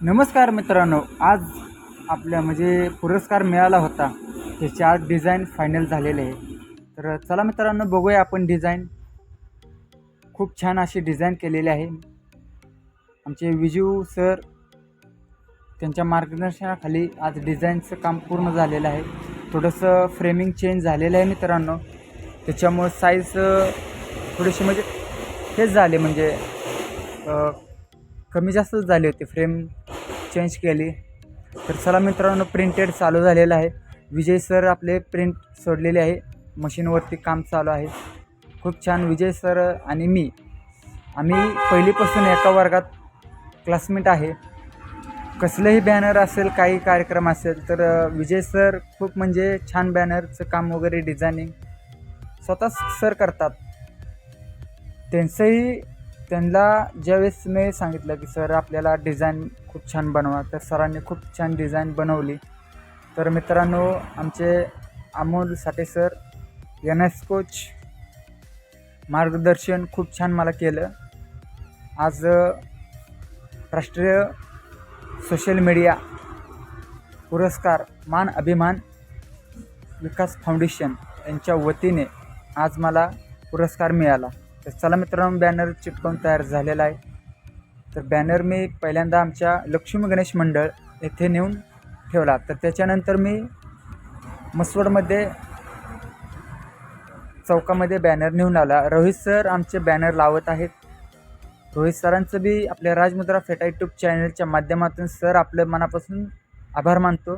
नमस्कार मित्रांनो आज आपल्या म्हणजे पुरस्कार मिळाला होता. त्याचे आज डिझाईन फायनल झालेले आहे तर चला मित्रांनो बघूया आपण डिझाईन खूप छान अशी डिझाईन केलेली आहे. आमचे विजू सर त्यांच्या मार्गदर्शनाखाली आज डिझाईनचं काम पूर्ण झालेलं आहे. थोडंसं फ्रेमिंग चेंज झालेलं आहे मित्रांनो. त्याच्यामुळं साईज थोडीशी म्हणजे हेच झाले म्हणजे कमी जास्तच झाली होती. फ्रेम चेंज केली. तर चला मित्रांनो प्रिंटेड चालू झालेलं आहे. विजय सर आपले प्रिंट सोडलेले आहे. मशीनवरती काम चालू आहे. खूप छान विजय सर आणि मी. आम्ही पहिलीपासून एका वर्गात क्लासमेट आहे. कसलंही बॅनर असेल काही कार्यक्रम असेल तर विजय सर खूप म्हणजे छान बॅनरचं काम वगैरे डिझायनिंग स्वतःच सर करतात. त्यांचंही त्यांना ज्यावेळेस मी सांगितलं की सर आपल्याला डिझाईन खूप छान बनवा. तर सरांनी खूप छान डिझाईन बनवली. तर मित्रांनो आमचे Amol Sathe sir N S coach मार्गदर्शन खूप छान मला केलं. आज राष्ट्रीय सोशल मीडिया पुरस्कार मान अभिमान विकास फाउंडेशन यांच्या वतीने आज मला पुरस्कार मिळाला. तर चला मित्रांनो बॅनर चिटकवून तयार झालेला आहे. तर बॅनर मी पहिल्यांदा आमच्या लक्ष्मी गणेश मंडळ येथे नेऊन ठेवला. तर त्याच्यानंतर मी मसवडमध्ये चौकामध्ये बॅनर नेऊन आला. रोहित सर आमचे बॅनर लावत आहेत. रोहित सरांचं बी आपल्या राजमुद्रा फेटा यूट्यूब चॅनलच्या माध्यमातून सर आपलं मनापासून आभार मानतो.